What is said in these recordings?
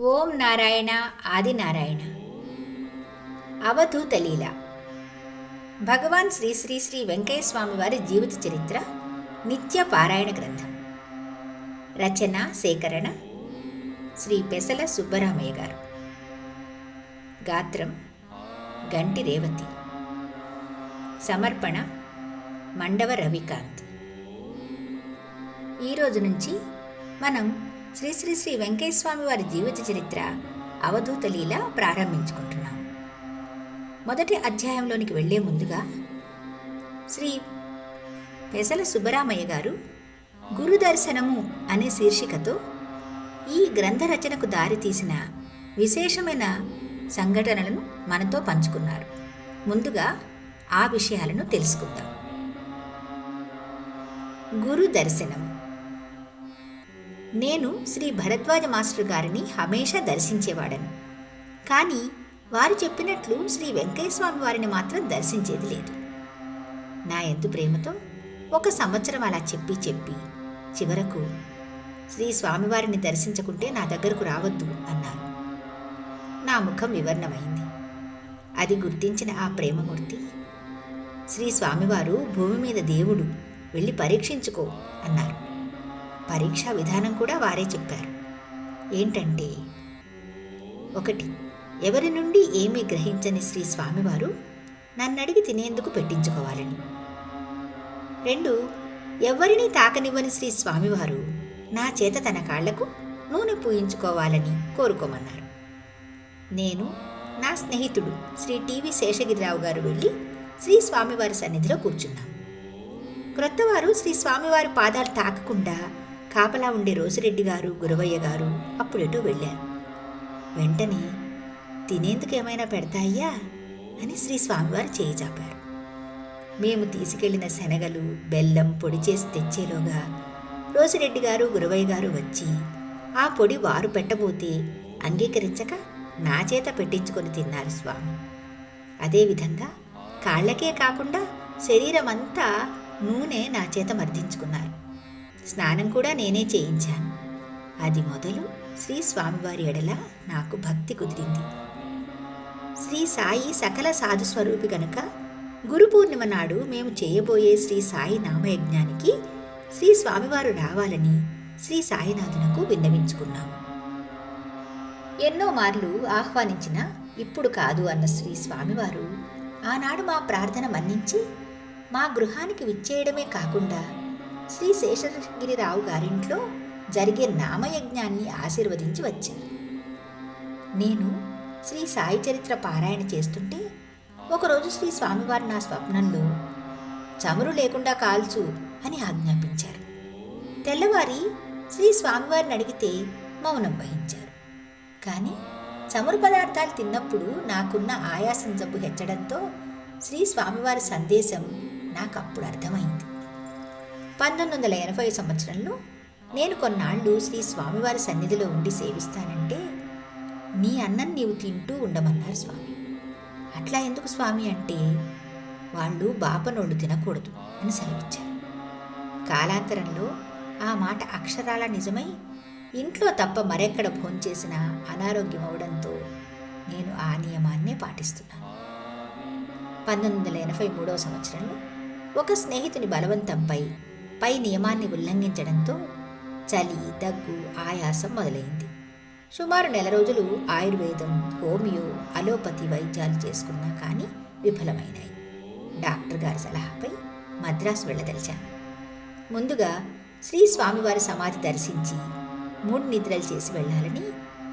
ఓం నారాయణ ఆదినారాయణ అవధూత లీల. భగవాన్ శ్రీ శ్రీ శ్రీ వెంకయ్యస్వామి వారి జీవిత చరిత్ర నిత్య పారాయణ గ్రంథం. రచన సేకరణ శ్రీ పెసల సుబ్బరామయ్య గారు. గాత్రం గంటి రేవతి. సమర్పణ మండవ రవికాంత్. ఈరోజు నుంచి మనం శ్రీ శ్రీ శ్రీ వెంకటేశ్వమి వారి జీవిత చరిత్ర అవధూత లీల ప్రారంభించుకుంటున్నాం. మొదటి అధ్యాయంలోనికి వెళ్ళే ముందుగా శ్రీ పెసల సుబ్బరామయ్య గారు గురు దర్శనము అనే శీర్షికతో ఈ గ్రంథ రచనకు దారితీసిన విశేషమైన సంఘటనలను మనతో పంచుకున్నారు. ముందుగా ఆ విషయాలను తెలుసుకుందాం. గురు దర్శనం నేను శ్రీ భరద్వాజ మాస్టర్ గారిని హమేషా దర్శించేవాడను. కానీ వారు చెప్పినట్లు శ్రీ వెంకయ్య వారిని మాత్రం దర్శించేది లేదు. నా ఎందు ప్రేమతో ఒక సంవత్సరం అలా చెప్పి చెప్పి చివరకు శ్రీ స్వామివారిని దర్శించకుంటే నా దగ్గరకు రావద్దు అన్నారు. నా ముఖం వివరణమైంది. అది గుర్తించిన ఆ ప్రేమమూర్తి శ్రీ స్వామివారు భూమి మీద దేవుడు వెళ్ళి పరీక్షించుకో అన్నారు. పరీక్షా విధానం కూడా వారే చెప్పారు. ఏంటంటే ఒకటి ఎవరి నుండి ఏమీ గ్రహించని శ్రీ స్వామివారు నన్నడిగి తినేందుకు పెట్టించుకోవాలని. రెండు ఎవరిని తాకనివ్వని శ్రీ స్వామివారు నా చేత తన కాళ్ళకు నూనె పూయించుకోవాలని కోరుకోమన్నారు. నేను నా స్నేహితుడు శ్రీ టీవీ శేషగిరిరావు గారు వెళ్ళి శ్రీ స్వామివారి సన్నిధిలో కూర్చున్నాం. క్రొత్తవారు శ్రీ స్వామివారి పాదాలు తాకకుండా కాపలా ఉండే రోసిరెడ్డి గారు గురవయ్య గారు అప్పుడెటో వెళ్ళారు. వెంటనే తినేందుకు ఏమైనా పెడతాయ్యా? అని శ్రీ స్వామివారు చేయి చాపారు. మేము తీసుకెళ్ళిన శనగలు బెల్లం పొడి చేసి తెచ్చేలోగా రోసిరెడ్డి గారు గురవయ్య గారు వచ్చి ఆ పొడి వారు పెట్టబోతే అంగీకరించక నా చేత పెట్టించుకొని తిన్నారు స్వామి. అదేవిధంగా కాళ్ళకే కాకుండా శరీరం అంతా నూనె నా చేత మర్దించుకున్నారు. స్నానం కూడా నేనే చేయించాను. అది మొదలు శ్రీ స్వామివారి ఎడల నాకు భక్తి కుదిరింది. శ్రీ సాయి సకల సాధు స్వరూపి గనుక గురు పూర్ణిమ నాడు మేము చేయబోయే శ్రీ సాయి నామయజ్ఞానికి శ్రీ స్వామివారు రావాలని శ్రీ సాయినాథునకు విన్నవించుకున్నాము ఎన్నో మార్లు ఆహ్వానించిన ఇప్పుడు కాదు అన్న శ్రీ స్వామివారు ఆనాడు మా ప్రార్థన మన్నించి మా గృహానికి విచ్చేయడమే కాకుండా శ్రీ శేషగిరిరావు గారింట్లో జరిగే నామయజ్ఞాన్ని ఆశీర్వదించి వచ్చింది నేను శ్రీ సాయి చరిత్ర పారాయణ చేస్తుంటే ఒకరోజు శ్రీ స్వామివారు నా స్వప్నంలో చమురు లేకుండా కాల్చు అని ఆజ్ఞాపించారు. తెల్లవారి శ్రీ స్వామివారిని అడిగితే మౌనం వహించారు. కానీ చమురు పదార్థాలు తిన్నప్పుడు నాకున్న ఆయాసం జబ్బు హెచ్చడంతో శ్రీ స్వామివారి సందేశం నాకు అప్పుడు అర్థమైంది. పంతొమ్మిది వందల ఎనభై సంవత్సరంలో నేను కొన్నాళ్ళు శ్రీ స్వామివారి సన్నిధిలో ఉండి సేవిస్తానంటే నీ అన్నం నీవు తింటూ ఉండమన్నారు స్వామి. అట్లా ఎందుకు స్వామి అంటే వాళ్ళు బాపనోళ్ళు తినకూడదు అని సెలవిచ్చారు. కాలాంతరంలో ఆ మాట అక్షరాల నిజమై ఇంట్లో తప్ప మరెక్కడ భోంచేసిన అనారోగ్యం అవడంతో నేను ఆ నియమాన్నే పాటిస్తున్నాను. పంతొమ్మిది వందల ఎనభై మూడవ సంవత్సరంలో ఒక స్నేహితుని బలవంతంపై పై నియమాన్ని ఉల్లంఘించడంతో చలి దగ్గు ఆయాసం మొదలైంది. సుమారు నెల రోజులు ఆయుర్వేదం హోమియో అలోపతి వైద్యాలు చేసుకున్నా కానీ విఫలమైనాయి. డాక్టర్ గారి సలహాపై మద్రాసు వెళ్ళదలిచాను ముందుగా శ్రీ స్వామివారి సమాధి దర్శించి మూడు నిద్రలు చేసి వెళ్ళాలని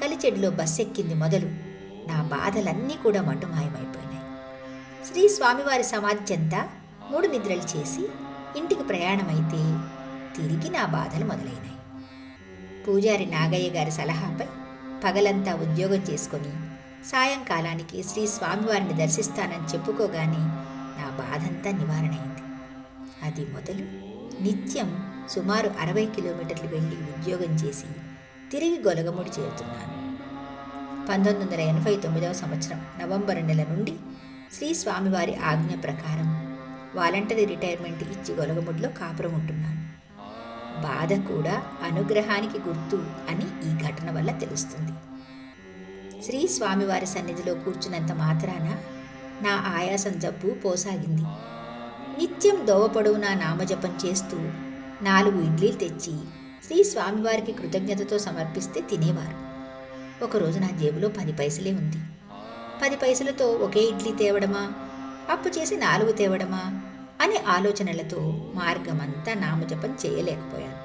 కలిచెడులో బస్ ఎక్కింది మొదలు. నా బాధలన్నీ కూడా మటుమాయమైపోయినాయి. శ్రీ స్వామివారి సమాధి చెంత మూడు నిద్రలు చేసి ఇంటికి ప్రయాణమైతే తిరిగి నా బాధలు మొదలైనాయి. పూజారి నాగయ్య గారి సలహాపై పగలంతా ఉద్యోగం చేసుకొని సాయంకాలానికి శ్రీ స్వామివారిని దర్శిస్తానని చెప్పుకోగానే నా బాధంతా నివారణైంది. అది మొదలు నిత్యం సుమారు అరవై కిలోమీటర్లు వెళ్ళి ఉద్యోగం చేసి తిరిగి గొలగముడి చేరుతున్నాను. పంతొమ్మిది వందల ఎనభై తొమ్మిదవ సంవత్సరం నవంబర్ నెల నుండి శ్రీ స్వామివారి ఆజ్ఞ ప్రకారం వాలంటరీ రిటైర్మెంట్ ఇచ్చి గొలగముడిలో కాపురం ఉంటున్నాను బాధ కూడా అనుగ్రహానికి గుర్తు అని ఈ ఘటన వల్ల తెలుస్తుంది. శ్రీ స్వామివారి సన్నిధిలో కూర్చున్నంత మాత్రాన నా ఆయాసం జబ్బు పోసాగింది. నిత్యం దోవ నా నామజపం చేస్తూ నాలుగు ఇడ్లీలు తెచ్చి శ్రీ స్వామివారికి కృతజ్ఞతతో సమర్పిస్తే తినేవారు. ఒకరోజు నా జేబులో పది పైసలే ఉంది. పది పైసలతో ఒకే ఇడ్లీ తేవడమా? అప్పు చేసి నాలుగు తేవడమా? అనే ఆలోచనలతో మార్గమంతా నామజపం చేయలేకపోయాను.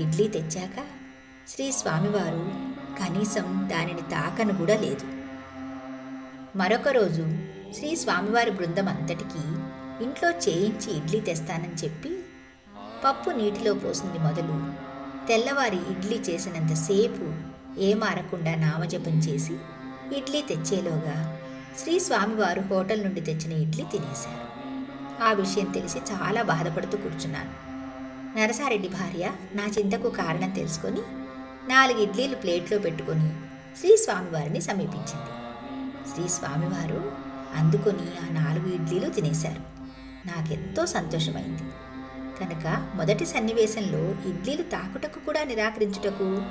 ఇడ్లీ తెచ్చాక శ్రీ స్వామివారు కనీసం దానిని తాకను కూడా లేదు. మరొక రోజు శ్రీ స్వామివారి బృందం అంతటికీ ఇంట్లో చేయించి ఇడ్లీ తెస్తానని చెప్పి పప్పు నీటిలో పోసింది మొదలు తెల్లవారి ఇడ్లీ చేసినంతసేపు ఏమారకుండా నామజపం చేసి ఇడ్లీ తెచ్చేలోగా శ్రీ స్వామివారు హోటల్ నుండి తెచ్చిన ఇడ్లీ తినేశారు. ఆ విషయం తెలిసి చాలా బాధపడుతూ కూర్చున్నాను. నరసారెడ్డి భార్య నా చింతకు కారణం తెలుసుకొని నాలుగు ఇడ్లీలు ప్లేట్లో పెట్టుకొని శ్రీ స్వామివారిని సమీపించింది. శ్రీ స్వామివారు అందుకొని ఆ నాలుగు ఇడ్లీలు తినేశారు. నాకెంతో సంతోషమైంది. కనుక మొదటి సన్నివేశంలో ఇడ్లీలు తాకుటకు కూడా నిరాకరించుటకు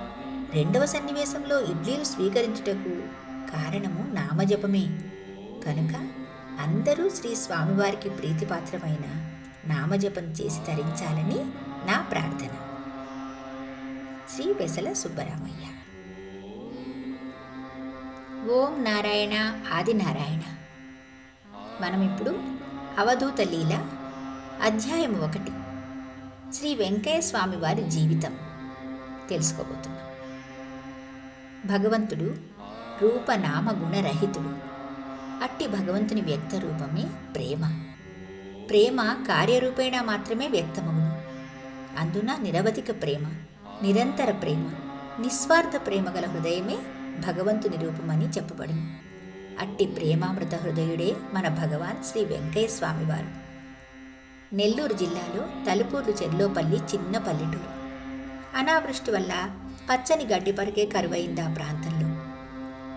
రెండవ సన్నివేశంలో ఇడ్లీలు స్వీకరించుటకు కారణము నామజపమే. కనుక అందరూ శ్రీ స్వామివారికి ప్రీతిపాత్రమైన నామజపం చేసి తరించాలని నా ప్రార్థన. శ్రీ వెసల సుబ్బరామయ్య. ఓం నారాయణ ఆది నారాయణ మనం ఇప్పుడు అవధూత లీల అధ్యాయం ఒకటి. శ్రీ వెంకయ్య స్వామి వారి జీవితం. తెలుసుకోబోతున్నాం. భగవంతుడు రూపనామ గుణరహితుడు అట్టి భగవంతుని వ్యక్త రూపమే ప్రేమ. ప్రేమ కార్యరూపేణ మాత్రమే వ్యక్తమగును. అందున నిరవధిక ప్రేమ నిరంతర ప్రేమ నిస్వార్థ ప్రేమ గల హృదయమే భగవంతుని రూపమని చెప్పబడింది. అట్టి ప్రేమామృత హృదయుడే మన భగవాన్ శ్రీ వెంకయ్య స్వామివారు. నెల్లూరు జిల్లాలో తలుపూర్లు చెర్లోపల్లి చిన్న పల్లెటూరు. అనావృష్టి వల్ల పచ్చని గడ్డి పరికే కరువైంది ఆ ప్రాంతంలో.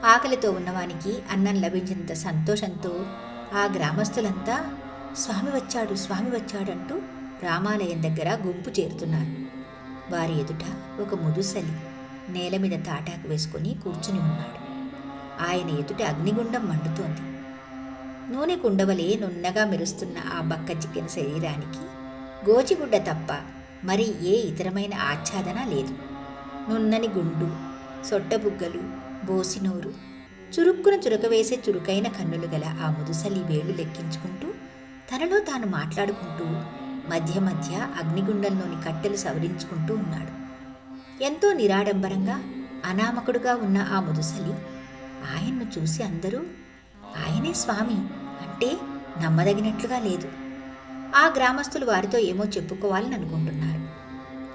ఆకలితో ఉన్నవానికి అన్నం లభించినంత సంతోషంతో ఆ గ్రామస్తులంతా స్వామి వచ్చాడు స్వామి వచ్చాడంటూ రామాలయం దగ్గర గుంపు చేరుతున్నారు. వారి ఎదుట ఒక ముదుసలి నేల మీద తాటాకు వేసుకొని కూర్చుని ఉన్నాడు. ఆయన ఎదుట అగ్నిగుండం మండుతోంది. నూనె కుండవలే నున్నగా మెరుస్తున్న ఆ బక్క చిక్కిన శరీరానికి గోచిగుడ్డ తప్ప మరి ఏ ఇతరమైన ఆచ్ఛాదన లేదు. నున్నని గుండు సొట్టబుగ్గలు బోసినోరు చురుక్కున చురకవేసే చురుకైన కన్నులు గల ఆ ముదుసలి వేళ్ళు లెక్కించుకుంటూ తనలో తాను మాట్లాడుకుంటూ మధ్య మధ్య అగ్నిగుండంలోని కట్టెలు సవరించుకుంటూ ఉన్నాడు. ఎంతో నిరాడంబరంగా అనామకుడుగా ఉన్న ఆ ముదుసలి ఆయన్ను చూసి అందరూ ఆయనే స్వామి అంటే నమ్మదగినట్లుగా లేదు. ఆ గ్రామస్తులు వారితో ఏమో చెప్పుకోవాలని అనుకుంటున్నారు.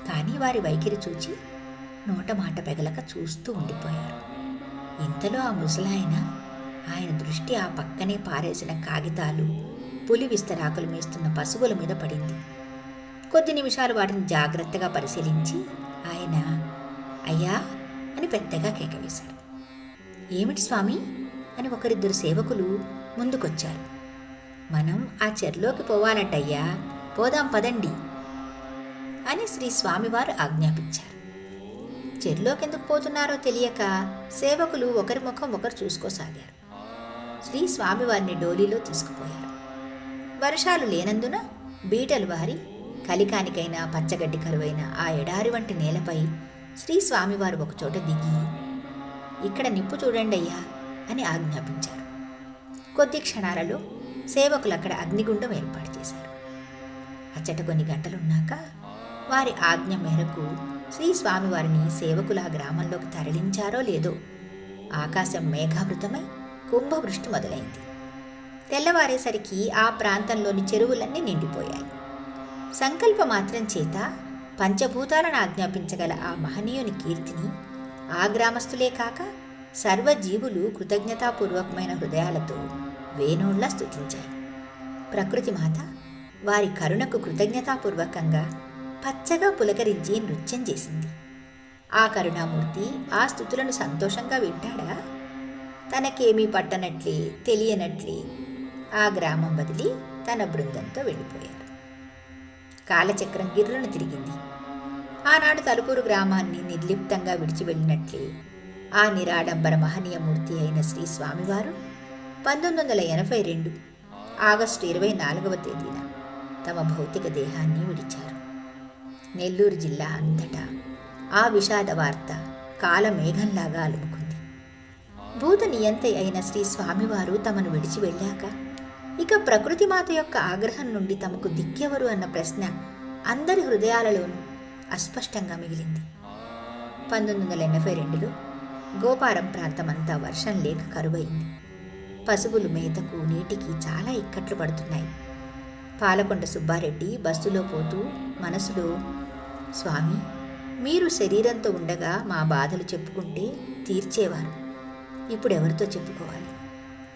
కానీ వారి వైఖరి చూచి నోట మాట పెగలక చూస్తూ ఉండిపోయారు. ఇంతలో ఆ ముసలాయన ఆయన దృష్టి ఆ పక్కనే పారేసిన కాగితాలు పులి విస్తరాకులు మేస్తున్న పశువుల మీద పడింది. కొద్ది నిమిషాలు వాటిని జాగ్రత్తగా పరిశీలించి ఆయన అయ్యా అని పెద్దగా కేకవేశాడు. ఏమిటి స్వామి? అని ఒకరిద్దరు సేవకులు ముందుకొచ్చారు. మనం ఆ చెర్లోకి పోవాలంటయ్యా. పోదాం పదండి అని శ్రీ స్వామివారు ఆజ్ఞాపించారు. చెరులోకెందుకు పోతున్నారో తెలియక సేవకులు ఒకరి ముఖం ఒకరు చూసుకోసాగారు. శ్రీ స్వామివారిని డోలీలో తీసుకుపోయారు. వర్షాలు లేనందున బీటలు వారి కలికానికైనా పచ్చగడ్డి కరువైన ఆ ఎడారి వంటి నేలపై శ్రీ స్వామివారు ఒకచోట దిగి ఇక్కడ నిప్పు చూడండి అయ్యా అని ఆజ్ఞాపించారు. కొద్ది క్షణాలలో సేవకులు అక్కడ అగ్నిగుండం ఏర్పాటు చేశారు. అచ్చట కొన్ని గంటలున్నాక వారి ఆజ్ఞ మేరకు శ్రీ స్వామివారిని సేవకులు ఆ గ్రామంలోకి తరలించారో లేదో ఆకాశం మేఘావృతమై కుంభవృష్టి మొదలైంది. తెల్లవారేసరికి ఆ ప్రాంతంలోని చెరువులన్నీ నిండిపోయాయి. సంకల్ప మాత్రం చేత పంచభూతాలను ఆజ్ఞాపించగల ఆ మహనీయుని కీర్తిని ఆ గ్రామస్తులే కాక సర్వజీవులు కృతజ్ఞతాపూర్వకమైన హృదయాలతో వేణోళ్ళా స్తుతించాయి. ప్రకృతి మాత వారి కరుణకు కృతజ్ఞతాపూర్వకంగా పచ్చగా పులకరించి నృత్యం చేసింది. ఆ కరుణామూర్తి ఆ స్థుతులను సంతోషంగా వింటాడా? తనకేమీ పట్టనట్లే తెలియనట్లే. ఆ గ్రామం వదిలి తన బృందంతో వెళ్ళిపోయారు. కాలచక్రం గిర్రును తిరిగింది. ఆనాడు తలుపూరు గ్రామాన్ని నిర్లిప్తంగా విడిచి వెళ్ళినట్లే ఆ నిరాడంబర మహనీయమూర్తి అయిన శ్రీ స్వామివారు పంతొమ్మిది వందల ఎనభై రెండు ఆగస్టు ఇరవై నాలుగవ తేదీన తమ భౌతిక దేహాన్ని విడిచారు. నెల్లూరు జిల్లా అంతటా. ఆ విషాద వార్త కాలమేఘంలాగా అలుముకుంది. భూత నియంత అయిన శ్రీ స్వామివారు తమను విడిచి వెళ్ళాక ఇక ప్రకృతి మాత యొక్క ఆగ్రహం నుండి తమకు దిక్కెవరు అన్న ప్రశ్న అందరి హృదయాలలోనూ అస్పష్టంగా మిగిలింది. పంతొమ్మిది వందల ఎనభై రెండులో గోపారం ప్రాంతమంతా వర్షం లేక కరువైంది. పశువులు మేతకు నీటికి చాలా ఇక్కట్లు పడుతున్నాయి. పాలకొండ సుబ్బారెడ్డి బస్సులో పోతూ మనసులో స్వామి మీరు శరీరంతో ఉండగా మా బాధలు చెప్పుకుంటే తీర్చేవారు. ఇప్పుడు ఎవరితో చెప్పుకోవాలి?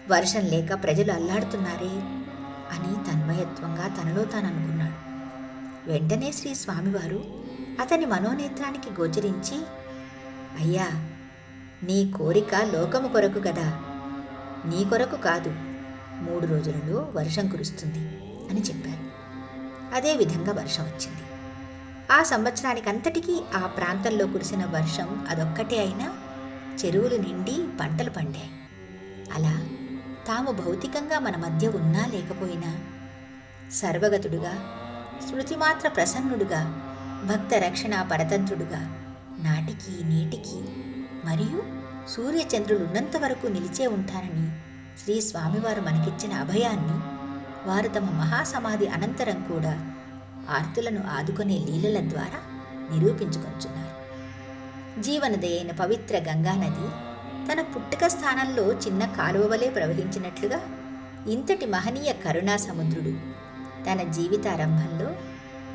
వర్షం లేక ప్రజలు అల్లాడుతున్నారే అని తన్మయత్వంగా తనలో తాను అనుకున్నాడు. వెంటనే శ్రీ స్వామివారు అతని మనోనేత్రానికి గోచరించి అయ్యా నీ కోరిక లోకము కొరకు కదా. నీ కొరకు కాదు. మూడు రోజులలో వర్షం కురుస్తుంది అని చెప్పారు. అదే విధంగా వర్షం వచ్చింది. ఆ సంవత్సరానికంతటికీ ఆ ప్రాంతంలో కురిసిన వర్షం అదొక్కటే అయినా చెరువులు నిండి పంటలు పండాయి. అలా తాము భౌతికంగా మన మధ్య ఉన్నా లేకపోయినా సర్వగతుడుగా శృతిమాత్ర ప్రసన్నుడుగా భక్త రక్షణ పరతంత్రుడుగా నాటికి నీటికి మరియు సూర్యచంద్రులు ఉన్నంత వరకు నిలిచే ఉంటారని శ్రీ స్వామివారు మనకిచ్చిన అభయాన్ని వారు తమ మహాసమాధి అనంతరం కూడా ఆర్తులను ఆదుకునే లీలల ద్వారా నిరూపించుకొంచున్నారు. జీవనదయైన పవిత్ర గంగానది తన పుట్టుక స్థానంలో చిన్న కాలువ వలె ప్రవహించినట్లుగా ఇంతటి మహనీయ కరుణా సముద్రుడు తన జీవితారంభంలో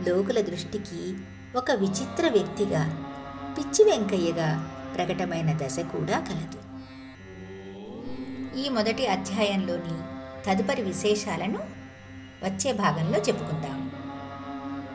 లోకుల దృష్టికి ఒక విచిత్ర వ్యక్తిగా పిచ్చి వెంకయ్యగా ప్రకటమైన దశ కూడా కలదు. ఈ మొదటి అధ్యాయంలోని తదుపరి విశేషాలను వచ్చే భాగంలో చెప్పుకుందాం.